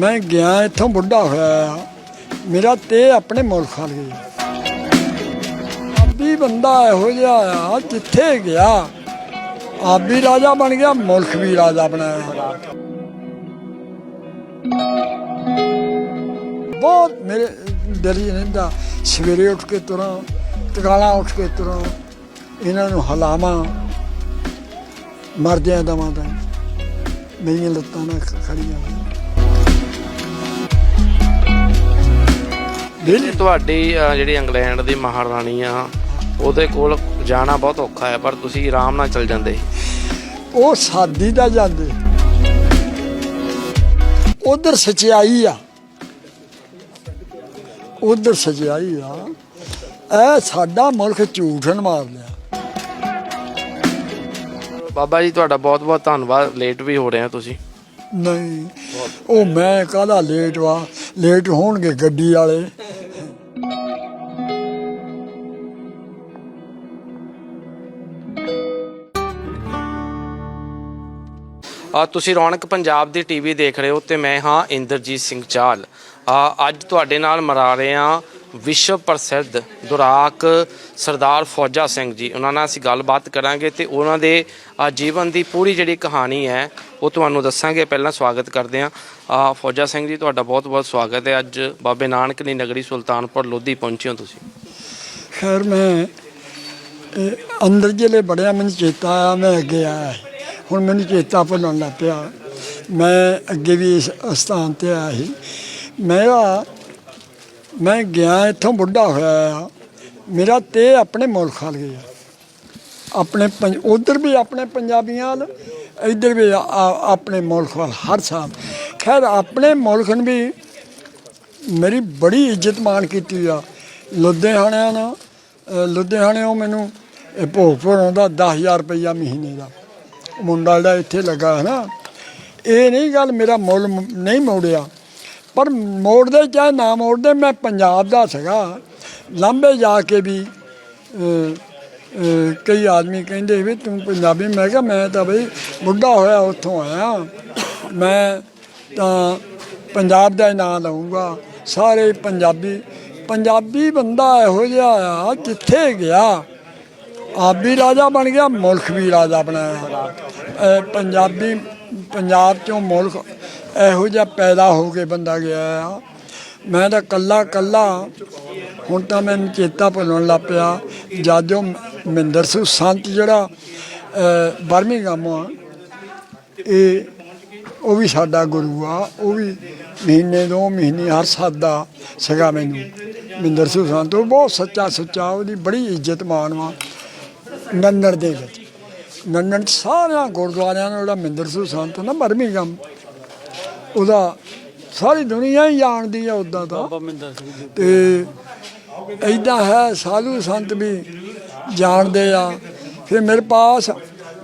ਮੈਂ ਗਿਆ ਇੱਥੋਂ ਬੁੱਢਾ ਹੋਇਆ ਆ। ਮੇਰਾ ਤੇ ਆਪਣੇ ਮੁਲਕ ਖਾਲ ਗਿਆ ਆਬੀ ਬੰਦਾ ਇਹੋ ਜਿਹਾ ਆ, ਜਿੱਥੇ ਗਿਆ, ਆਪ ਵੀ ਰਾਜਾ ਬਣ ਗਿਆ, ਮੁਲਕ ਵੀ ਰਾਜਾ ਬਣਾਇਆ। ਬਹੁਤ ਮੇਰੇ ਦਿਲ ਰਹਿੰਦਾ ਸਵੇਰੇ ਉੱਠ ਕੇ ਤੁਰਾਂ ਟਕਾਲਾ ਉੱਠ ਕੇ ਤੁਰਾਂ, ਇਹਨਾਂ ਨੂੰ ਹਲਾਵਾਂ, ਮਰਦਿਆਂ ਦਵਾਂ ਦਾ ਮੇਰੀਆਂ ਲੱਤਾਂ ਨਾਲ ਖੜੀਆਂ ਜਿਹੜੀ ਤੁਹਾਡੀ ਅਹ, ਜਿਹੜੀ ਇੰਗਲੈਂਡ ਦੀ ਮਹਾਰਾਣੀ ਆ ਉਹਦੇ ਕੋਲ ਜਾਣਾ ਬਹੁਤ ਔਖਾ ਹੈ ਪਰ ਤੁਸੀਂ ਆਰਾਮ ਨਾਲ ਚੱਲ ਜਾਂਦੇ। ਉਹ ਸਾਦੀ ਦਾ ਜਾਂਦੇ। ਉਧਰ ਸਚਾਈ ਆ। ਉਧਰ ਸਚਾਈ ਆ। ਇਹ ਸਾਡਾ ਮੁਲਕ ਝੂਠਨ ਮਾਰ ਲਿਆ ਬਾਬਾ ਜੀ ਤੁਹਾਡਾ ਬਹੁਤ ਬਹੁਤ ਧੰਨਵਾਦ। ਲੇਟ ਵੀ ਹੋ ਰਹੇ ਆ ਤੁਸੀਂ। ਨਹੀਂ। ਉਹ ਮੈਂ ਕਾਹਦਾ ਲੇਟ ਵਾ? ਲੇਟ ਹੋਣਗੇ ਗੱਡੀ ਵਾਲੇ। ਤੁਸੀਂ ਰੌਣਕ ਪੰਜਾਬ ਦੀ ਟੀਵੀ ਦੇਖ ਰਹੇ ਹੋ ਤੇ ਮੈਂ ਹਾਂ ਇੰਦਰਜੀਤ ਸਿੰਘ ਚਾਲ। ਅੱਜ ਤੁਹਾਡੇ ਨਾਲ ਮਰਾ ਰਹੇ ਹਾਂ ਵਿਸ਼ਵ ਪ੍ਰਸਿੱਧ ਦੁਰਾਕ ਸਰਦਾਰ ਫੌਜਾ ਸਿੰਘ ਜੀ। ਉਹਨਾਂ ਨਾਲ ਅਸੀਂ ਗੱਲਬਾਤ ਕਰਾਂਗੇ ਤੇ ਉਹਨਾਂ ਦੇ ਜੀਵਨ ਦੀ ਪੂਰੀ ਜਿਹੜੀ ਕਹਾਣੀ ਹੈ, ਉਹ ਤੁਹਾਨੂੰ ਦੱਸਾਂਗੇ। ਪਹਿਲਾਂ ਸਵਾਗਤ ਕਰਦੇ ਹਾਂ। ਫੌਜਾ ਸਿੰਘ ਜੀ, ਤੁਹਾਡਾ ਬਹੁਤ ਬਹੁਤ ਸਵਾਗਤ ਹੈ। ਅੱਜ ਬਾਬੇ ਨਾਨਕ ਦੀ ਨਗਰੀ ਸੁਲਤਾਨਪੁਰ ਲੋਧੀ ਪਹੁੰਚੇ ਹੋ ਤੁਸੀਂ। ਖੈਰ, ਮੈਂ ਅੰਦਰ ਜਿਹੜੇ ਬੜਿਆ ਮੈਨੂੰ ਚੇਤਾ ਆਇਆ, ਮੈਂ ਅੱਗੇ ਆਇਆ। ਹੁਣ ਮੈਨੂੰ ਚੇਤਾ ਭੁੱਲਣ ਲੱਗ ਪਿਆ। ਮੈਂ ਅੱਗੇ ਵੀ ਇਸ ਸਥਾਨ ਤੇ ਆਇਆ ਸੀ। ਮੇਰਾ ਮੈਂ ਗਿਆ ਇੱਥੋਂ ਬੁੱਢਾ ਹੋਇਆ ਆ। ਮੇਰਾ ਤੇ ਆਪਣੇ ਮੁਲਕ ਖਾਲ ਗਿਆ। ਆਪਣੇ ਉਧਰ ਵੀ ਆਪਣੇ ਪੰਜਾਬੀਆਂ ਵੱਲ, ਇੱਧਰ ਵੀ ਆਪਣੇ ਮੁਲਕ ਵੱਲ ਹਰ ਸਾਲ। ਖੈਰ, ਆਪਣੇ ਮੁਲਕ ਨੇ ਵੀ ਮੇਰੀ ਬੜੀ ਇੱਜ਼ਤ ਮਾਣ ਕੀਤੀ ਆ। ਲੁਧਿਆਣਿਆਂ ਨਾਲ ਅਹ ਲੁਧਿਆਣਿਓਂ ਮੈਨੂੰ ਇਹ ਭੋਗਪੁਰ ਆਉਂਦਾ 10000 ਰੁਪਈਆ ਮਹੀਨੇ ਦਾ। ਮੁੰਡਾ ਜਿਹੜਾ ਇੱਥੇ ਲੱਗਾ ਹੈ ਨਾ, ਇਹ ਨਹੀਂ ਗੱਲ ਮੇਰਾ ਮੁੱਲ ਨਹੀਂ ਮੋੜਿਆ। ਪਰ ਮੋੜਦੇ ਚਾਹੇ ਨਾ ਮੋੜਦੇ ਮੈਂ ਪੰਜਾਬ ਦਾ ਸੀਗਾ। ਲਾਂਬੇ ਜਾ ਕੇ ਵੀ ਕਈ ਆਦਮੀ ਕਹਿੰਦੇ ਵੀ ਤੂੰ ਪੰਜਾਬੀ, ਮੈਂ ਕਿਹਾ ਮੈਂ ਤਾਂ ਬਈ ਬੁੱਢਾ ਹੋਇਆ, ਉੱਥੋਂ ਆਇਆ। ਮੈਂ ਤਾਂ ਪੰਜਾਬ ਦਾ ਹੀ ਨਾਂ ਲਊਂਗਾ। ਸਾਰੇ ਪੰਜਾਬੀ ਪੰਜਾਬੀ ਬੰਦਾ ਇਹੋ ਜਿਹਾ ਆ ਜਿੱਥੇ ਗਿਆ? ਆਪ ਵੀ ਰਾਜਾ ਬਣ ਗਿਆ, ਮੁਲਕ ਵੀ ਰਾਜਾ ਬਣਾਇਆ ਪੰਜਾਬੀ, ਪੰਜਾਬ ਚੋਂ ਮੁਲਕ ਇਹੋ ਜਿਹਾ ਪੈਦਾ ਹੋ ਕੇ ਬੰਦਾ ਗਿਆ ਆ। ਮੈਂ ਤਾਂ ਕੱਲਾ ਕੱਲਾ, ਹੁਣ ਤਾਂ ਮੈਨੂੰ ਚੇਤਾ ਭੁੱਲਣ ਲੱਗ ਪਿਆ ਜਦ ਜੋ ਮਹਿੰਦਰ ਸਿੰਘ ਸੰਤ ਜਿਹੜਾ, ਅਹ ਬਰਮਿੰਘਮ ਆ, ਇਹ, ਉਹ ਵੀ ਸਾਡਾ ਗੁਰੂ ਆ, ਉਹ ਵੀ ਮਹੀਨੇ ਦੋ ਮਹੀਨੇ ਹਰ ਸਾਦਾ ਸਗਾ ਮੈਨੂੰ। ਮਿੰਦਰ ਸਿੰਘ ਸੰਤ, ਉਹ ਬਹੁਤ ਸੱਚਾ ਸੁੱਚਾ, ਉਹਦੀ ਬੜੀ ਇੱਜ਼ਤ ਮਾਣ ਵਾ। ਨੰਨੜ ਦੇ ਵਿੱਚ। ਨੰਨੜ ਸਾਰਿਆਂ ਗੁਰਦੁਆਰਿਆਂ ਨਾਲ ਜਿਹੜਾ ਮਿੰਦਰ ਸਿੰਘ ਸੰਤ ਨਾ ਬਰਮਿੰਘਮ ਉਹਦਾ ਸਾਰੀ ਦੁਨੀਆ ਹੀ ਜਾਣਦੀ ਆ ਉਦਾਂ ਤਾਂ। ਤੇ ਐਦਾਂ ਹੈ ਸਾਧੂ ਸੰਤ ਵੀ ਜਾਣਦੇ ਆ। ਫਿਰ ਮੇਰੇ ਪਾਸ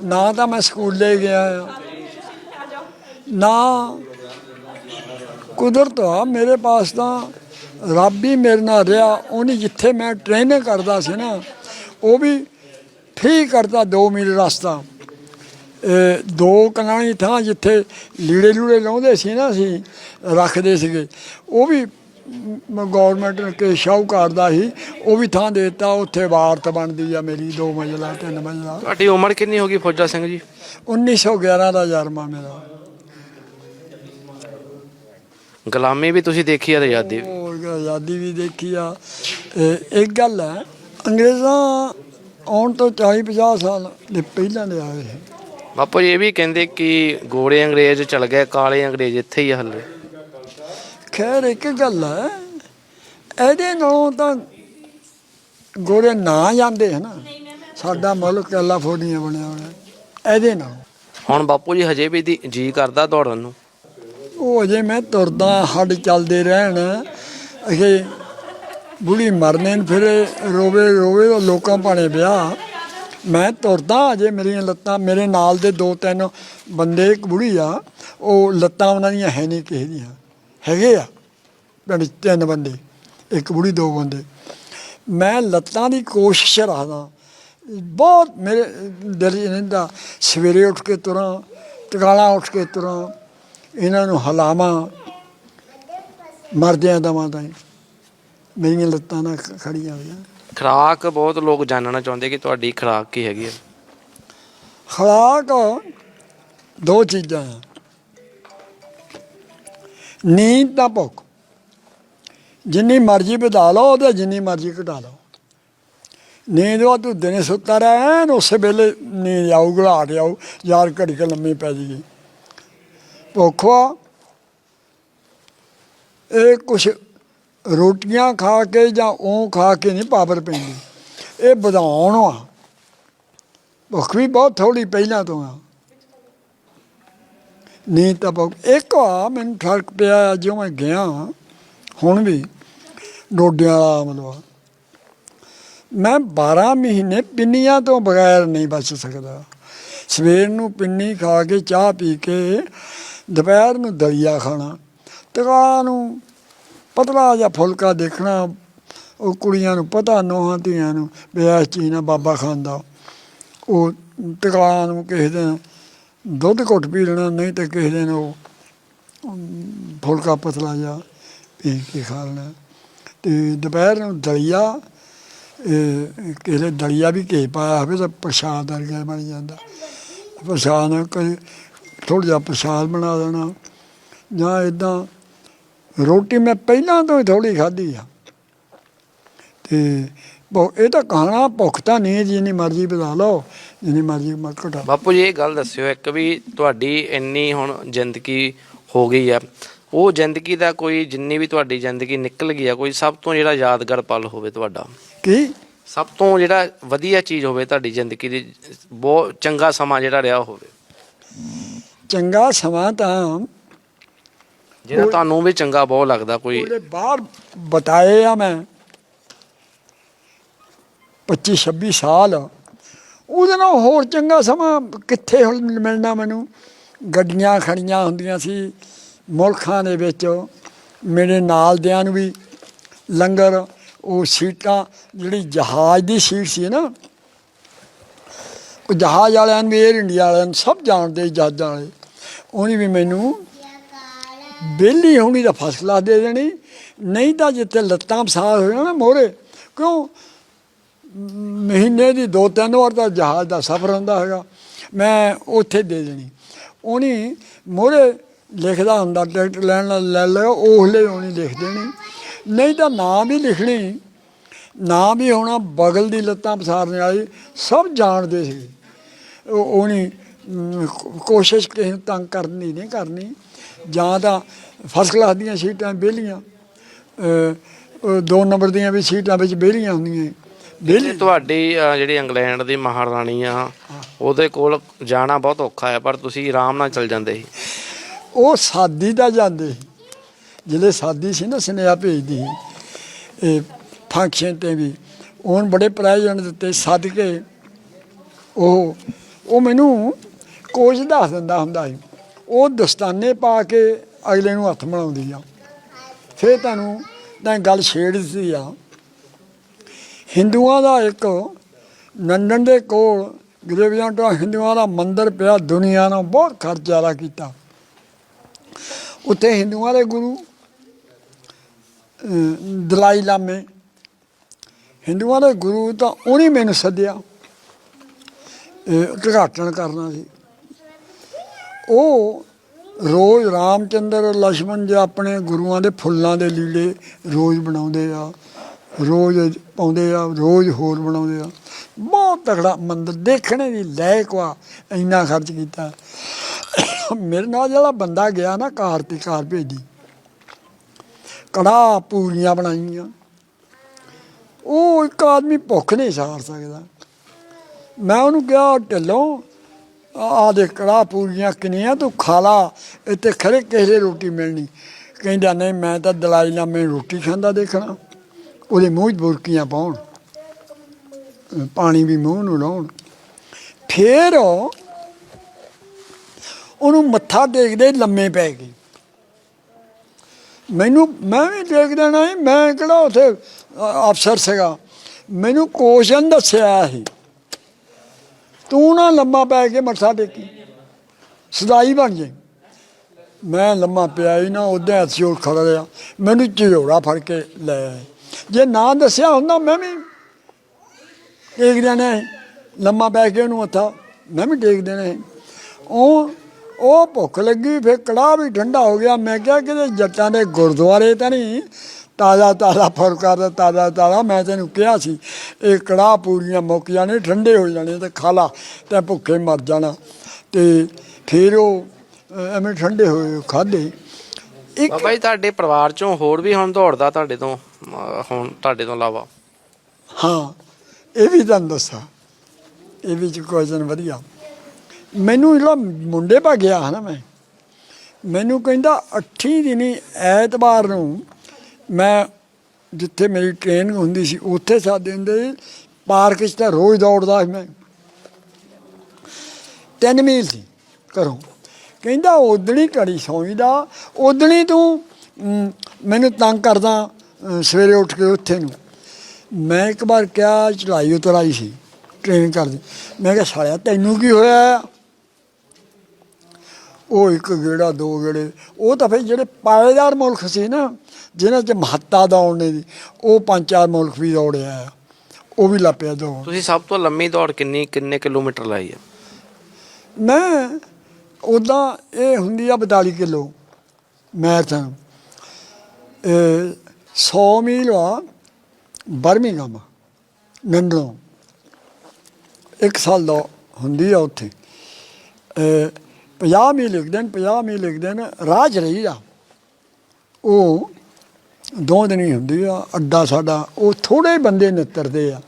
ਨਾ ਤਾਂ ਮੈਂ ਸਕੂਲੇ ਗਿਆ ਆ। ਨਾ ਕੁਦਰਤ ਆ ਮੇਰੇ ਪਾਸ ਤਾਂ ਰੱਬ ਹੀ ਮੇਰੇ ਨਾਲ ਰਿਹਾ। ਉਹਨੇ ਜਿੱਥੇ ਮੈਂ ਟ੍ਰੇਨਿੰਗ ਕਰਦਾ ਸੀ ਨਾ ਉਹ ਵੀ ਠੀਕ ਕਰਦਾ 2 ਮੀਲ ਰਸਤਾ। ਦੋ ਕਨਾਲੀ ਥਾਂ ਜਿੱਥੇ ਲੀੜੇ ਲੂੜੇ ਲਾਉਂਦੇ ਸੀ ਨਾ ਅਸੀਂ ਰੱਖਦੇ ਸੀਗੇ। ਉਹ ਵੀ ਗਵਰਨਮੈਂਟ ਕੇ ਸ਼ਾਹੂਕਾਰ ਦਾ ਸੀ ਉਹ ਵੀ ਥਾਂ ਦੇ ਦਿੱਤਾ ਉੱਥੇ ਇਮਾਰਤ ਬਣਦੀ ਆ ਮੇਰੀ ਦੋ ਮੰਜ਼ਲਾ ਤਿੰਨ ਮੰਜ਼ਲਾ। ਤੁਹਾਡੀ ਉਮਰ ਕਿੰਨੀ ਹੋ ਗਈ ਫੌਜਾ ਸਿੰਘ ਜੀ? 1911 ਦਾ ਜਨਮ ਮੇਰਾ। ਗੁਲਾਮੀ ਵੀ ਤੁਸੀਂ ਦੇਖੀ ਆ ਤੇ ਆਜ਼ਾਦੀ ਵੀ। ਆਜ਼ਾਦੀ ਵੀ ਦੇਖੀ ਆ। ਇੱਕ ਗੱਲ ਹੈ ਅੰਗਰੇਜ਼ਾਂ ਆਉਣ ਤੋਂ 40 50 ਸਾਲ ਦੇ ਪਹਿਲਾਂ ਦੇ ਆਏ ਸੀ। ਬਾਪੂ ਜੀ ਇਹ ਵੀ ਕਹਿੰਦੇ ਕਿ ਗੋਰੇ ਅੰਗਰੇਜ਼ ਚਲ ਗਏ ਕਾਲੇ ਅੰਗਰੇਜ਼ ਇੱਥੇ ਹੀ ਆ ਹੱਲੇ। ਖੈਰ ਇੱਕ ਗੱਲ ਹੈ ਇਹਦੇ ਨਾਲੋਂ ਤਾਂ ਗੋਰੇ ਨਾ ਜਾਂਦੇ ਹਨ। ਸਾਡਾ ਮੁਲਕ ਕੈਲੀਫੋਰਨੀਆ ਬਣਿਆ ਹੋਇਆ ਇਹਦੇ ਨਾਲ। ਹੁਣ ਬਾਪੂ ਜੀ ਹਜੇ ਵੀ ਦੀ ਜੀ ਕਰਦਾ ਦੌੜਨ ਨੂੰ? ਉਹ ਅਜੇ ਮੈਂ ਤੁਰਦਾ ਹੱਡ ਚੱਲਦੇ ਰਹਿਣ ਅਖੇ ਬੁੜੀ ਮਰਨੇ ਨੂੰ ਫਿਰ, ਰੋਵੇ ਰੋਵੇ, ਉਹ ਲੋਕਾਂ ਭਾਣੇ ਵਿਆਹ। ਮੈਂ ਤੁਰਦਾ ਅਜੇ ਮੇਰੀਆਂ ਲੱਤਾਂ, ਮੇਰੇ ਨਾਲ ਦੇ ਦੋ ਤਿੰਨ ਬੰਦੇ, ਇੱਕ ਬੁੜੀ ਆ, ਉਹ ਲੱਤਾਂ ਉਹਨਾਂ ਦੀਆਂ ਹੈ ਨਹੀਂ ਕਿਸੇ ਦੀਆਂ। ਹੈਗੇ ਆ, ਪਿੰਡ ਤਿੰਨ ਬੰਦੇ, ਇੱਕ ਬੁੜੀ, ਦੋ ਬੰਦੇ। ਮੈਂ ਲੱਤਾਂ ਦੀ ਕੋਸ਼ਿਸ਼ ਰੱਖਦਾ। ਬਹੁਤ ਮੇਰੇ ਦਿਲ 'ਚ ਰਹਿੰਦਾ ਸਵੇਰੇ ਉੱਠ ਕੇ ਤੁਰਾਂ ਟਕਾਲਾ ਉੱਠ ਕੇ ਤੁਰਾਂ, ਇਹਨਾਂ ਨੂੰ ਹਲਾਵਾਂ, ਮਰਦਿਆਂ ਦਵਾਂ ਤਾਂ ਮੇਰੀਆਂ ਲੱਤਾਂ ਨਾਲ ਖ- ਖੜੀਆਂ ਹੋਈਆਂ। ਖੁਰਾਕ ਬਹੁਤ ਲੋਕ ਜਾਣਨਾ ਚਾਹੁੰਦੇ ਕਿ ਤੁਹਾਡੀ ਖੁਰਾਕ ਕੀ ਹੈਗੀ ਹੈ ਖੁਰਾਕ ਦੋ ਚੀਜ਼ਾਂ ਆ। ਨੀਂਦ ਤਾਂ ਭੁੱਖ। ਜਿੰਨੀ ਮਰਜ਼ੀ ਵਧਾ ਲਓ ਤੇ ਜਿੰਨੀ ਮਰਜ਼ੀ ਘਟਾ ਲਓ। ਨੀਂਦ ਉਹ ਤੂੰ ਦਿਨੇ ਸੁੱਤਾ ਰਹਿ ਐਨ ਉਸੇ ਵੇਲੇ ਨੀਂਦ ਆਊ ਘਲਾਟ ਆਊ ਯਾਰ ਘੜੀ ਕੇ ਲੰਮੀ ਪੈ ਜੀ ਭੁੱਖ ਵਾ। ਇਹ ਕੁਛ ਰੋਟੀਆਂ ਖਾ ਕੇ ਜਾਂ ਉਹ ਖਾ ਕੇ ਨਹੀਂ ਪਾਵਰ ਪੈਂਦੀ। ਇਹ ਵਧਾਉਣ ਵਾ ਭੁੱਖ ਵੀ ਬਹੁਤ ਥੋੜੀ ਪਹਿਲਾਂ ਤੋਂ ਆ। ਨਹੀਂ ਤਾਂ ਇੱਕ ਆ ਮੈਨੂੰ ਫ਼ਰਕ ਪਿਆ ਜਿਉਂ ਮੈਂ ਗਿਆ ਹੁਣ ਵੀ ਡੋਡਿਆਂ ਵਾਲਾ ਮਤਲਬ ਮੈਂ 12 ਮਹੀਨੇ ਪਿੰਨੀਆਂ ਤੋਂ ਬਗੈਰ ਨਹੀਂ ਬਚ ਸਕਦਾ। ਸਵੇਰ ਨੂੰ ਪਿੰਨੀ ਖਾ ਕੇ ਚਾਹ ਪੀ ਕੇ, ਦੁਪਹਿਰ ਨੂੰ ਦਲੀਆ ਖਾਣਾ ਤਕਾ ਨੂੰ ਪਤਲਾ ਜਿਹਾ ਫੁਲਕਾ ਦੇਖਣਾ, ਉਹ ਕੁੜੀਆਂ ਨੂੰ ਪਤਾ, ਨੋਹਾਂ ਧੀਆਂ ਨੂੰ, ਵੀ ਇਸ ਚੀਜ਼ ਨਾਲ ਬਾਬਾ ਖਾਂਦਾ। ਉਹ ਟਿਕਾਣ ਨੂੰ ਕਿਸੇ ਦਿਨ ਦੁੱਧ ਘੁੱਟ ਪੀ ਲੈਣਾ, ਨਹੀਂ ਤੇ ਕਿਸੇ ਦਿਨ ਉਹ ਫੁਲਕਾ ਪਤਲਾ ਜਿਹਾ ਪੀ ਕੇ ਖਾ ਲੈਣਾ। ਤੇ ਦੁਪਹਿਰ ਨੂੰ ਦਲੀਆ, ਇਹ ਕਿਸੇ ਦਲੀਆ ਵੀ ਘੇ ਪਾਇਆ ਹੋਵੇ ਤਾਂ ਪ੍ਰਸ਼ਾਦ ਵਰਗਾ ਬਣ ਜਾਂਦਾ। ਪ੍ਰਸ਼ਾਦ ਨਾਲ ਕਦੇ ਥੋੜ੍ਹਾ ਜਿਹਾ ਪ੍ਰਸ਼ਾਦ ਬਣਾ ਦੇਣਾ, ਜਾਂ ਇਦਾਂ ਰੋਟੀ ਮੈਂ ਪਹਿਲਾਂ ਤੋਂ ਹੀ ਥੋੜੀ ਖਾਧੀ ਆ। ਤੇ ਭੁ- ਇਹ ਤਾਂ ਖਾਣਾ ਭੁੱਖ ਤਾਂ ਨਹੀਂ ਹੈ, ਜਿੰਨੀ ਮਰਜ਼ੀ ਵਧਾ ਲਓ ਜਿੰਨੀ ਮਰਜ਼ੀ ਮ- ਘਟਾ ਬਾਪੂ ਜੀ ਇਹ ਗੱਲ ਦੱਸਿਓ ਇੱਕ ਵੀ ਤੁਹਾਡੀ ਇੰਨੀ ਹੁਣ ਜ਼ਿੰਦਗੀ ਹੋ ਗਈ ਆ। ਉਹ ਜ਼ਿੰਦਗੀ ਦਾ ਕੋਈ ਜਿੰਨੀ ਵੀ ਤੁਹਾਡੀ ਜ਼ਿੰਦਗੀ ਨਿਕਲ ਗਈ ਆ ਕੋਈ ਸਭ ਤੋਂ ਜਿਹੜਾ ਯਾਦਗਾਰ ਪਲ ਹੋਵੇ ਤੁਹਾਡਾ। ਕੀ? ਸਭ ਤੋਂ ਜਿਹੜਾ ਵਧੀਆ ਚੀਜ਼ ਹੋਵੇ ਤੁਹਾਡੀ ਜ਼ਿੰਦਗੀ ਦੀ ਬਹੁਤ ਚੰਗਾ ਸਮਾਂ ਜਿਹੜਾ ਰਿਹਾ ਹੋਵੇ। ਚੰਗਾ ਸਮਾਂ ਤਾਂ ਜਿਹੜਾ ਤੁਹਾਨੂੰ ਵੀ ਚੰਗਾ ਬਹੁਤ ਲੱਗਦਾ ਕੋਈ ਉਹਦੇ ਬਾਹਰ ਬਤਾਏ ਆ ਮੈਂ। 25 26 ਸਾਲ। ਉਹਦੇ ਨਾਲ ਹੋਰ ਚੰਗਾ ਸਮਾਂ ਕਿੱਥੇ ਹੁਣ ਮਿਲਣਾ ਮੈਨੂੰ? ਗੱਡੀਆਂ ਖੜੀਆਂ ਹੁੰਦੀਆਂ ਸੀ ਮੁਲਕਾਂ ਦੇ ਵਿੱਚ। ਮੇਰੇ ਨਾਲ ਦਿਆਂ ਨੂੰ ਵੀ ਲੰਗਰ ਉਹ ਸੀਟਾਂ ਜਿਹੜੀ ਜਹਾਜ਼ ਦੀ ਸੀਟ ਸੀ ਨਾ। ਉਹ ਜਹਾਜ਼ ਵਾਲਿਆਂ ਨੂੰ 에ਅਰ ਇੰਡੀਆ ਵਾਲਿਆਂ ਨੂੰ ਸਭ ਜਾਣਦੇ ਜਹਾਜ਼ਾਂ ਵਾਲੇ। ਉਹਨੇ ਵੀ ਮੈਨੂੰ ਬੇਲੀ ਹੋਣੀ ਦਾ ਫਸਲਾ ਦੇ ਦੇਣੀ, ਨਹੀਂ ਤਾਂ ਜਿੱਥੇ ਲੱਤਾਂ ਫਸਾਰ ਹੋ ਜਾਣਾ ਮੋਰੇ ਕਿਉਂ? ਮਹੀਨੇ ਦੀ ਦੋ ਤਿੰਨ ਵਾਰ ਤਾਂ ਜਹਾਜ਼ ਦਾ ਸਫ਼ਰ ਹੁੰਦਾ ਹੈਗਾ, ਮੈਂ ਉੱਥੇ ਦੇ ਦੇਣੀ। ਉਹਨੇ ਮੋਰੇ ਲਿਖਦਾ ਹੁੰਦਾ, ਟਿਕਟ ਲੈਣ ਨਾਲ ਲੈ ਲਿਓ, ਉਹਲੇ ਉਹਨੇ ਲਿਖ ਦੇਣੀ। ਨਹੀਂ ਤਾਂ ਨਾਂ ਵੀ ਲਿਖਣੀ, ਨਾਂ ਵੀ ਹੋਣਾ, ਬਗਲ ਦੀ ਲੱਤਾਂ ਪਸਾਰਨ ਵਾਲੀ, ਸਭ ਜਾਣਦੇ ਸੀ। ਉਹ ਉਹਨੇ ਕੋਸ਼ਿਸ਼ ਕਿਸੇ ਤੰਗ ਕਰਨੀ ਨਹੀਂ ਕਰਨੀ। ਜਾਂ ਤਾਂ ਫਸਟ ਕਲਾਸ ਦੀਆਂ ਸੀਟਾਂ ਵਿਹਲੀਆਂ ਦੋ ਨੰਬਰ ਦੀਆਂ ਵੀ ਸੀਟਾਂ ਵਿੱਚ ਵਿਹਲੀਆਂ ਹੁੰਦੀਆਂ ਵਿਹਲੀ ਤੁਹਾਡੀ ਜਿਹੜੀ ਇੰਗਲੈਂਡ ਦੀ ਮਹਾਰਾਣੀ ਆ ਉਹਦੇ ਕੋਲ ਜਾਣਾ ਬਹੁਤ ਔਖਾ ਹੈ ਪਰ ਤੁਸੀਂ ਆਰਾਮ ਨਾਲ ਚਲ ਜਾਂਦੇ ਸੀ। ਉਹ ਸਾਦੀ ਦਾ ਜਾਂਦੇ ਸੀ। ਜਿਹੜੇ ਸਾਦੀ ਸੀ ਨਾ ਸੁਨੇਹਾ ਭੇਜਦੀ ਸੀ ਇਹ ਫੰਕਸ਼ਨ ਤੇ ਵੀ। ਉਹਨ ਬੜੇ ਪ੍ਰਾਈਜ਼ ਦਿੱਤੇ ਸੱਦ ਕੇ ਉਹ ਉਹ ਮੈਨੂੰ ਕੋਚ ਦੱਸ ਦਿੰਦਾ ਹੁੰਦਾ ਸੀ। ਉਹ ਦਸਤਾਨੇ ਪਾ ਕੇ ਅਗਲੇ ਨੂੰ ਹੱਥ ਮਿਲਾਉਂਦੀ ਆ। ਫਿਰ ਤੁਹਾਨੂੰ ਤਾਂ ਗੱਲ ਛੇੜ ਦਿੱਤੀ ਆ। ਹਿੰਦੂਆਂ ਦਾ ਇੱਕ ਲੰਡਨ ਦੇ ਕੋਲ ਗ੍ਰੇਵਿਆਂ ਤੋਂ ਹਿੰਦੂਆਂ ਦਾ ਮੰਦਿਰ ਪਿਆ, ਦੁਨੀਆ ਨੂੰ ਬਹੁਤ ਖਰਚ ਜ਼ਿਆਦਾ ਕੀਤਾ। ਉੱਥੇ ਹਿੰਦੂਆਂ ਦੇ ਗੁਰੂ ਦਲਾਈ ਲਾਮੇ। ਹਿੰਦੂਆਂ ਦੇ ਗੁਰੂ ਤਾਂ ਉਹਨੇ ਮੈਨੂੰ ਸੱਦਿਆ ਉਦਘਾਟਨ ਕਰਨਾ ਸੀ। ਉਹ ਰੋਜ਼ ਰਾਮਚੰਦਰ ਲక్ష్మణ ਜੀ ਆਪਣੇ ਗੁਰੂਆਂ ਦੇ ਫੁੱਲਾਂ ਦੇ ਲੀਲੇ ਰੋਜ਼ ਬਣਾਉਂਦੇ ਆ, ਰੋਜ਼ ਪਾਉਂਦੇ ਆ, ਰੋਜ਼ ਹੋਰ ਬਣਾਉਂਦੇ ਆ। ਬਹੁਤ ਤਕੜਾ ਮੰਦਰ, ਦੇਖਣੇ ਦੀ ਲਾਇਕ ਵਾ, ਇੰਨਾ ਖਰਚ ਕੀਤਾ। ਮੇਰੇ ਨਾਲ ਜਿਹੜਾ ਬੰਦਾ ਗਿਆ ਨਾ ਕਾਰ ਤੇ ਕਾਰ ਭੇਜੀ। ਕੜਾ ਪੂਰੀਆਂ ਬਣਾਈਆਂ। ਉਹ ਇੱਕ ਆਦਮੀ ਭੁੱਖ ਨਹੀਂ ਸਾਰ ਸਕਦਾ। ਮੈਂ ਉਹਨੂੰ ਕਿਹਾ, ਢਿੱਲੋਂ ਆ ਦੇ ਕੜਾ ਪੂਰੀਆਂ ਕਿੰਨੀਆਂ, ਤੂੰ ਖਾ ਲਾ, ਇੱਥੇ ਖਰੇ ਕਿਸੇ ਰੋਟੀ ਮਿਲਣੀ। ਕਹਿੰਦਾ, ਨਹੀਂ, ਮੈਂ ਤਾਂ ਦਲਾਈ ਲਾਮੇ ਰੋਟੀ ਖਾਂਦਾ ਦੇਖਣਾ। ਉਹਦੇ ਮੂੰਹ 'ਚ ਬੁਰਕੀਆਂ ਪਾਉਣ, ਪਾਣੀ ਵੀ ਮੂੰਹ ਨੂੰ ਲਾਉਣ। ਫੇਰ ਉਹਨੂੰ ਮੱਥਾ ਟੇਕਦੇ ਲੰਮੇ ਪੈ ਗਏ। ਮੈਨੂੰ, ਮੈਂ ਵੀ ਦੇਖ ਦੇਣਾ ਮੈਂ ਕਿਹੜਾ ਉਥੇ ਅਫਸਰ ਸੀਗਾ। ਮੈਨੂੰ ਕੋਸ਼ਨ ਦੱਸਿਆ ਸੀ। ਤੂੰ ਨਾ ਲੰਮਾ ਪੈ ਕੇ ਮੱਥਾ ਟੇਕੀ। ਸਦਾਈ ਬਣ ਜੇ ਮੈਂ ਲੰਮਾ ਪਿਆ ਹੀ ਨਾ, ਉਹਦੇ ਹੱਥ ਚੋਂ ਖੜਾ ਰਿਹਾ। ਮੈਨੂੰ ਝਿਜੋੜਾ ਫੜ ਕੇ ਲੈ ਆਏ ਜੇ ਨਾ ਦੱਸਿਆ ਹੁੰਦਾ ਮੈਂ ਵੀ ਟੇਕ ਦੇਣਾ ਸੀ। ਲੰਮਾ ਪੈ ਕੇ ਉਹਨੂੰ ਹੱਥਾ ਮੈਂ ਵੀ ਟੇਕ ਦੇਣਾ ਸੀ। ਉਹ ਉਹ ਭੁੱਖ ਲੱਗੀ, ਫਿਰ ਕੜਾਹ ਵੀ ਠੰਡਾ ਹੋ ਗਿਆ। ਮੈਂ ਕਿਹਾ ਕਿ ਜੱਟਾਂ ਦੇ ਗੁਰਦੁਆਰੇ ਤਾਂ ਨਹੀਂ। ਤਾਜ਼ਾ ਤਾਜ਼ਾ ਫਰਕਾ ਦਾ ਤਾਜ਼ਾ ਤਾਜ਼ਾ। ਮੈਂ ਤੈਨੂੰ ਕਿਹਾ ਸੀ ਇਹ ਕੜਾਹ ਪੂਰੀਆਂ ਮੁੱਕ ਜਾਣੇ ਠੰਡੇ ਹੋ ਜਾਣੇ ਤੇ ਖਾ ਲਾ ਤੇ ਭੁੱਖੇ ਮਰ ਜਾਣਾ। ਤੇ ਫਿਰ ਉਹ ਐਵੇਂ ਠੰਡੇ ਹੋਏ ਖਾਦੇ ਇੱਕ ਬਾਬਾ ਜੀ ਤੁਹਾਡੇ ਪਰਿਵਾਰ ਚੋਂ ਹੋਰ ਵੀ ਹੁਣ ਦੌੜਦਾ ਤੁਹਾਡੇ ਤੋਂ ਹੁਣ ਤੁਹਾਡੇ ਤੋਂ ਇਲਾਵਾ? ਹਾਂ ਇਹ ਵੀ ਤੁਹਾਨੂੰ ਦੱਸਾਂ। ਇਹ ਵੀ ਕੁਐਸਚਨ ਵਧੀਆ। ਮੈਨੂੰ ਜਿਹੜਾ ਮੁੰਡੇ ਪਾ ਗਿਆ ਹੈ ਨਾ ਮੈਂ। ਮੈਨੂੰ ਕਹਿੰਦਾ 8 ਦਿਨੀ ਐਤਵਾਰ ਨੂੰ ਮੈਂ ਜਿੱਥੇ ਮੇਰੀ ਟ੍ਰੇਨਿੰਗ ਹੁੰਦੀ ਸੀ, ਉੱਥੇ ਸਾਦੇ ਹੁੰਦੇ ਸੀ ਪਾਰਕ 'ਚ ਤਾਂ ਰੋਜ਼ ਦੌੜਦਾ ਸੀ ਮੈਂ। ਤਿੰਨ ਮੀਲ ਸੀ ਘਰੋਂ। ਕਹਿੰਦਾ, ਉਦਣੀ ਘੜੀ ਸੌਂਦਾ ਉਦਣੀ ਤੂੰ ਮੈਨੂੰ ਤੰਗ ਕਰਦਾ ਸਵੇਰੇ ਉੱਠ ਕੇ ਉੱਥੇ ਨੂੰ। ਮੈਂ ਇੱਕ ਵਾਰ ਕਿਹਾ ਚੜਾਈ ਉਤਰਾਈ ਸੀ ਟ੍ਰੇਨ ਕਰਦੀ। ਮੈਂ ਕਿਹਾ, ਸਾਲਿਆ, ਤੈਨੂੰ ਕੀ ਹੋਇਆ? ਉਹ ਇੱਕ ਗੇੜਾ, ਦੋ ਗੇੜੇ, ਉਹ ਤਾਂ ਫਿਰ ਜਿਹੜੇ ਪਾਏਦਾਰ ਮੁਲਕ ਸੀ ਨਾ ਜਿਨ੍ਹਾਂ 'ਚ ਮਹੱਤਾ ਦੌੜਨੇ ਦੀ ਉਹ ਪੰਜ ਚਾਰ ਮੁਲਕ ਵੀ ਦੌੜਿਆ ਆ। ਉਹ ਵੀ ਲੱਪਿਆ ਦੌੜ। ਤੁਸੀਂ ਸਭ ਤੋਂ ਲੰਮੀ ਦੌੜ ਕਿੰਨੀ ਕਿੰਨੇ ਕਿਲੋਮੀਟਰ ਲਾਈ ਹੈ ਮੈਂ ਉਦਾਂ ਇਹ ਹੁੰਦੀ ਆ 42 ਕਿਲੋ ਮੈਰਾਥਨ। ਇਹ 100 ਮੀਲ ਆ ਬਰਮਿੰਗਮ ਲੰਡਨੋਂ ਇੱਕ ਸਾਲ ਦਾ ਹੁੰਦੀ ਆ ਉੱਥੇ। ਇਹ 50 ਮੀਲ ਲਿਖਦੇ ਨੇ 50 ਮੀਲ ਲਿਖਦੇ ਨੇ ਰਾਹ 'ਚ ਰਹੀ ਆ ਉਹ ਦੋ ਦਿਨ ਹੀ ਹੁੰਦੀ ਆ ਅੱਡਾ ਸਾਡਾ ਉਹ ਥੋੜੇ ਬੰਦੇ ਨਿੱਤਰਦੇ ਆ।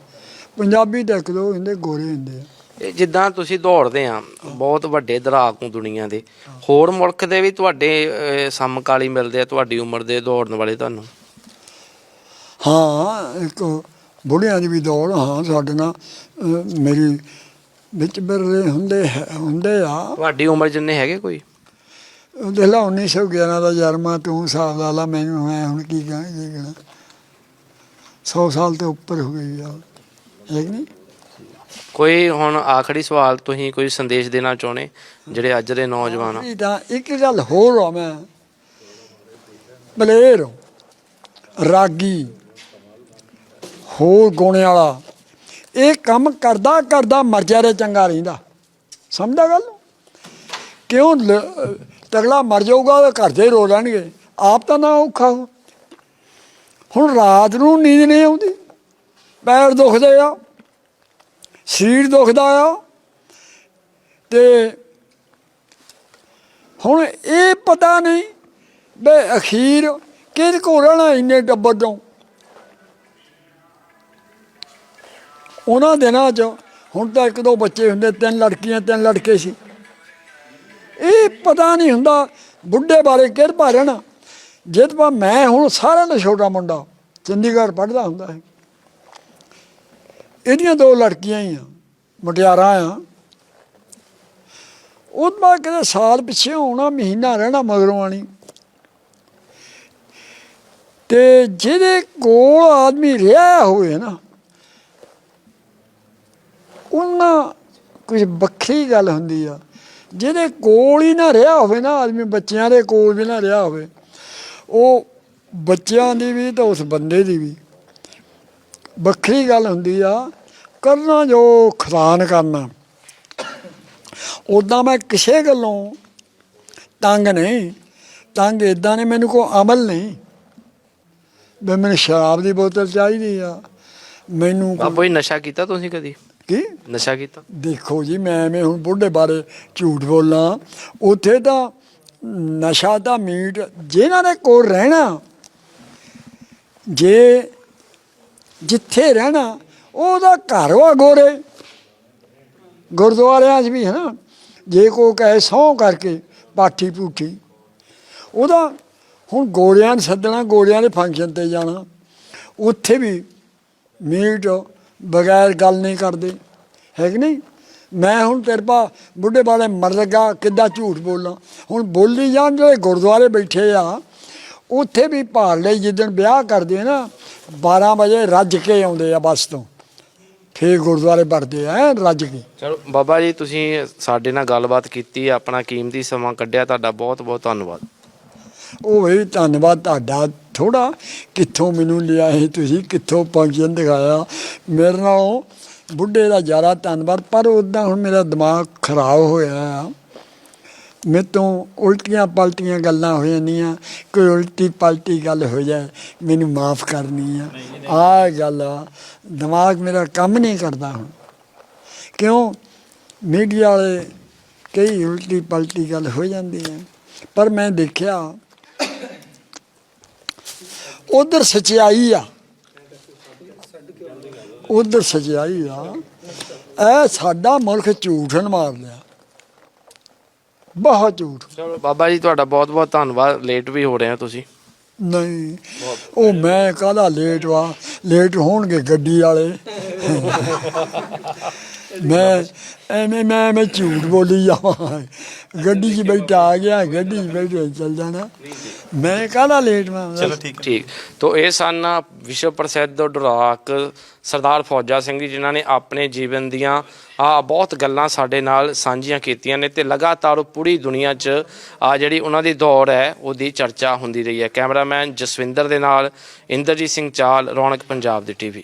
ਪੰਜਾਬੀ ਤਾਂ ਇੱਕ ਦੋ ਹੁੰਦੇ ਗੋਰੇ ਹੁੰਦੇ ਆ। ਇਹ ਜਿੱਦਾਂ ਤੁਸੀਂ ਦੌੜਦੇ ਆ ਬਹੁਤ ਵੱਡੇ ਦਰਾਕ ਨੂੰ ਦੁਨੀਆ ਦੇ। ਹੋਰ ਮੁਲਕ ਦੇ ਵੀ ਤੁਹਾਡੇ ਅਹ, ਸਮਕਾਲੀ ਮਿਲਦੇ ਆ ਤੁਹਾਡੀ ਉਮਰ ਦੇ ਦੌੜਨ ਵਾਲੇ ਤੁਹਾਨੂੰ? ਹਾਂ ਇੱਕ ਬੁੜਿਆਂ ਦੀ ਵੀ ਦੌੜ ਹਾਂ ਸਾਡੇ ਨਾਲ ਅਹ, ਮੇਰੀ ਵਿੱਚ ਬਿਰਲੇ ਹੁੰਦੇ ਹੈ- ਹੁੰਦੇ ਆ। ਤੁਹਾਡੀ ਉਮਰ ਜਿੰਨੇ ਹੈਗੇ ਕੋਈ? ਦੇਖ ਲਾ 1911 ਦਾ ਜਨਮਾ ਤੂੰ ਹਿਸਾਬ ਲਾ ਲਾ ਮੈਨੂੰ ਮੈਂ ਹੁਣ ਕੀ ਕਹਾਂ ਕੀ ਕਹਾਂ 100 ਸਾਲ ਤੋਂ ਉੱਪਰ ਹੋ ਗਈ ਆ। ਹੈ ਕਿ ਨਹੀਂ? ਕੋਈ ਹੁਣ ਆਖਰੀ ਸਵਾਲ ਤੁਸੀਂ ਕੋਈ ਸੰਦੇਸ਼ ਦੇਣਾ ਚਾਹੁੰਦੇ? ਜਿਹੜੇ ਅੱਜ ਦੇ ਨੌਜਵਾਨ ਆ। ਇਹ ਤਾਂ ਇੱਕ ਗੱਲ ਹੋਰ ਆ ਮੈਂ। ਬਲੇਰ ਰਾਗੀ ਹੋਰ ਗੋਣੇ ਵਾਲਾ। ਇਹ ਕੰਮ ਕਰਦਾ ਕਰਦਾ ਮਰ ਜਾਰੇ ਚੰਗਾ ਰਹਿੰਦਾ। ਸਮਝਦਾ ਗੱਲ? ਨੂੰ? ਕਿਉਂ ਲ- ਤਗਲਾ ਮਰ ਜਾਊਗਾ ਤਾਂ ਘਰ ਦੇ ਰੋ ਲੈਣਗੇ ਆਪ ਤਾਂ ਨਾ ਔਖਾ ਹੋ। ਹੁਣ ਰਾਤ ਨੂੰ ਨੀਂਦ ਨਹੀਂ ਆਉਂਦੀ। ਪੈਰ ਦੁਖਦੇ ਆ, ਸਰੀਰ ਦੁਖਦਾ ਆ। ਤੇ ਹੁਣ ਇਹ ਪਤਾ ਨਹੀਂ ਬੇ ਅਖੀਰ ਕਿਹਦੇ ਕੋਲ ਰਹਿਣਾ ਇੰਨੇ ਟੱਬਰ ਤੋਂ ਉਹਨਾਂ ਦਿਨਾਂ 'ਚ ਹੁਣ ਤਾਂ ਇੱਕ ਦੋ ਬੱਚੇ ਹੁੰਦੇ, ਤਿੰਨ ਲੜਕੀਆਂ, ਤਿੰਨ ਲੜਕੇ ਸੀ। ਇਹ ਪਤਾ ਨਹੀਂ ਹੁੰਦਾ ਬੁੱਢੇ ਬਾਰੇ ਕਿਹੜ ਭਾਰਣ ਜਿੱਦ ਪਾ ਮੈਂ ਹੁਣ ਸਾਰਿਆਂ ਦਾ ਛੋਟਾ ਮੁੰਡਾ ਚੰਡੀਗੜ੍ਹ ਪੜ੍ਹਦਾ ਹੁੰਦਾ ਹੈ ਇਹਦੀਆਂ ਦੋ ਲੜਕੀਆਂ ਹੀ ਆ, ਮੁਟਿਆਰਾਂ ਆ। ਉਹ ਤੋਂ ਬਾਅਦ ਕਿਤੇ ਸਾਲ ਪਿੱਛੇ ਹੋਣਾ, ਮਹੀਨਾ ਰਹਿਣਾ ਮਗਰੋਂ ਆਣੀ। ਤੇ ਜਿਹਦੇ ਕੋਲ ਆਦਮੀ ਰਿਹਾ ਹੋਵੇ ਨਾ, ਉਹਨਾਂ ਕੁਝ ਵੱਖਰੀ ਗੱਲ ਹੁੰਦੀ ਆ। ਜਿਹਦੇ ਕੋਲ ਹੀ ਨਾ ਰਿਹਾ ਹੋਵੇ ਨਾ ਆਦਮੀ, ਬੱਚਿਆਂ ਦੇ ਕੋਲ ਵੀ ਨਾ ਰਿਹਾ ਹੋਵੇ, ਉਹ ਬੱਚਿਆਂ ਦੀ ਵੀ ਤੇ ਉਸ ਬੰਦੇ ਦੀ ਵੀ। ਵੱਖਰੀ ਗੱਲ ਹੁੰਦੀ ਆ, ਕਰਨਾ ਜੋ ਖੁਦਾ ਕਰਨਾ। ਉਦਾਂ ਮੈਂ ਕਿਸੇ ਗੱਲੋਂ ਤੰਗ ਨਹੀਂ, ਤੰਗ ਇਦਾਂ ਨੇ ਮੈਨੂੰ ਕੋਈ ਅਮਲ ਨਹੀਂ। ਵੀ ਮੈਨੂੰ ਸ਼ਰਾਬ ਦੀ ਬੋਤਲ ਚਾਹੀਦੀ ਆ, ਮੈਨੂੰ ਕੋਈ- ਜੀ, ਨਸ਼ਾ ਕੀਤਾ ਤੁਸੀਂ ਕਦੀ? ਕੀ? ਨਸ਼ਾ ਕੀਤਾ। ਦੇਖੋ ਜੀ ਮੈਂ ਐਵੇਂ ਹੁਣ ਬੁੱਢੇ ਬਾਰੇ ਝੂਠ ਬੋਲਾਂ। ਉੱਥੇ ਤਾਂ ਨਸ਼ਾ ਦਾ ਮੀਟ ਜਿਨ੍ਹਾਂ ਦੇ ਕੋਲ ਰਹਿਣਾ ਜੇ ਜਿੱਥੇ ਰਹਿਣਾ ਉਹਦਾ ਘਰ ਵਾ ਗੋਰੇ। ਗੁਰਦੁਆਰਿਆਂ 'ਚ ਵੀ ਹੈ ਨਾ ਜੇ ਕੋ ਕਹੇ ਸਹੁੰ ਕਰਕੇ ਪਾਠੀ ਪੂਠੀ। ਉਹਦਾ ਹੁਣ ਗੋਰਿਆਂ ਨੂੰ ਸੱਦਣਾ ਗੋਰਿਆਂ ਦੇ ਫੰਕਸ਼ਨ ਤੇ ਜਾਣਾ। ਉੱਥੇ ਵੀ ਮੀਟ ਬਗੈਰ ਗੱਲ ਨਹੀਂ ਕਰਦੇ। ਹੈ ਕਿ ਨਹੀਂ? ਮੈਂ ਹੁਣ ਤੇਰੇ ਪਾ ਬੁੱਢੇ ਬਾਲੇ ਮਰ ਲੱਗਾ ਕਿੱਦਾਂ ਝੂਠ ਬੋਲਾਂ? ਹੁਣ ਬੋਲੀ ਜਾਣ ਜਿਹੜੇ ਗੁਰਦੁਆਰੇ ਬੈਠੇ ਆ ਉੱਥੇ ਵੀ ਭਾਲ ਲਈ ਜਿੱਦਣ ਵਿਆਹ ਕਰਦੇ ਨਾ 12 ਵਜੇ ਰੱਜ ਕੇ ਆਉਂਦੇ ਆ ਬੱਸ ਤੋਂ। ਫੇਰ ਗੁਰਦੁਆਰੇ ਭਰਦੇ ਆ ਰੱਜ ਕੇ। ਚਲੋ ਬਾਬਾ ਜੀ ਤੁਸੀਂ ਸਾਡੇ ਨਾਲ ਗੱਲਬਾਤ ਕੀਤੀ ਆਪਣਾ ਕੀਮਤੀ ਸਮਾਂ ਕੱਢਿਆ ਤੁਹਾਡਾ ਬਹੁਤ ਬਹੁਤ ਧੰਨਵਾਦ। ਉਹ ਵੀ ਧੰਨਵਾਦ ਤੁਹਾਡਾ ਥੋੜਾ ਕਿੱਥੋਂ ਮੈਨੂੰ ਲਿਆ ਸੀ ਤੁਸੀਂ ਕਿੱਥੋਂ ਪਹੁੰਚਣ ਦਿਖਾਇਆ? ਮੇਰੇ ਨਾਲ ਬੁੱਢੇ ਦਾ ਜ਼ਿਆਦਾ ਧੰਨਵਾਦ, ਪਰ ਉਦਾਂ ਹੁਣ ਮੇਰਾ ਦਿਮਾਗ ਖਰਾਬ ਹੋਇਆ ਆ। ਮੇਰੇ ਤੋਂ ਉਲਟੀਆਂ ਪਲਟੀਆਂ ਗੱਲਾਂ ਹੋ ਜਾਂਦੀਆਂ, ਕੋਈ ਉਲਟੀ ਪਲਟੀ ਗੱਲ ਹੋ ਜਾਏ, ਮੈਨੂੰ ਮਾਫ ਕਰਨੀ ਆ। ਆਹ ਗੱਲ ਆ, ਦਿਮਾਗ ਮੇਰਾ ਕੰਮ ਨਹੀਂ ਕਰਦਾ ਹੁਣ। ਕਿਉਂ? ਮੀਡੀਆ ਵਾਲੇ ਕਈ ਉਲਟੀ ਪਲਟੀ ਗੱਲ ਹੋ ਜਾਂਦੀ ਹੈ ਪਰ ਮੈਂ ਦੇਖਿਆ ਉਧਰ ਸਚਾਈ ਆ। ਉਧਰ ਸਚਾਈ ਆ। ਇਹ ਸਾਡਾ ਮੁਲਕ ਝੂਠਨ ਮਾਰ ਲਿਆ ਬਹੁਤ ਝੂਠ। ਚਲੋ ਬਾਬਾ ਜੀ ਤੁਹਾਡਾ ਬਹੁਤ ਬਹੁਤ ਧੰਨਵਾਦ। ਲੇਟ ਵੀ ਹੋ ਰਹੇ ਹੋ ਤੁਸੀਂ। ਨਹੀਂ ਉਹ ਮੈਂ ਕਾਹਦਾ ਲੇਟ ਵਾ? ਲੇਟ ਹੋਣਗੇ ਗੱਡੀ ਵਾਲੇ। ਮੈਂ ਐਵੇਂ ਮੈਂ ਮੈਂ ਝੂਠ ਬੋਲੀ ਜਾਵਾਂ। ਗੱਡੀ 'ਚ ਬੈਠਾ ਆ ਗਿਆ ਗੱਡੀ 'ਚ ਬੈਠੇ ਚੱਲ ਜਾਣਾ। ਮੈਂ ਕਾਹਦਾ ਲੇਟ ਵਾਂ ਚਲੋ ਠੀਕ ਠੀਕ। ਤੋ ਇਹ ਸਨ ਵਿਸ਼ਵ ਪ੍ਰਸਿੱਧ ਡੁਰਾਕ ਸਰਦਾਰ ਫੌਜਾ ਸਿੰਘ ਜੀ ਜਿਨ੍ਹਾਂ ਨੇ ਆਪਣੇ ਜੀਵਨ ਦੀਆਂ ਆ ਬਹੁਤ ਗੱਲਾਂ ਸਾਡੇ ਨਾਲ ਸਾਂਝੀਆਂ ਕੀਤੀਆਂ ਨੇ ਤੇ ਲਗਾਤਾਰ ਉਹ ਪੂਰੀ ਦੁਨੀਆ 'ਚ ਆ ਜਿਹੜੀ ਉਹਨਾਂ ਦੀ ਦੌੜ ਹੈ ਉਹਦੀ ਚਰਚਾ ਹੁੰਦੀ ਰਹੀ ਹੈ। ਕੈਮਰਾਮੈਨ ਜਸਵਿੰਦਰ ਦੇ ਨਾਲ ਇੰਦਰਜੀਤ ਸਿੰਘ ਚਾਲ ਰੌਣਕ ਪੰਜਾਬ ਦੀ ਟੀਵੀ।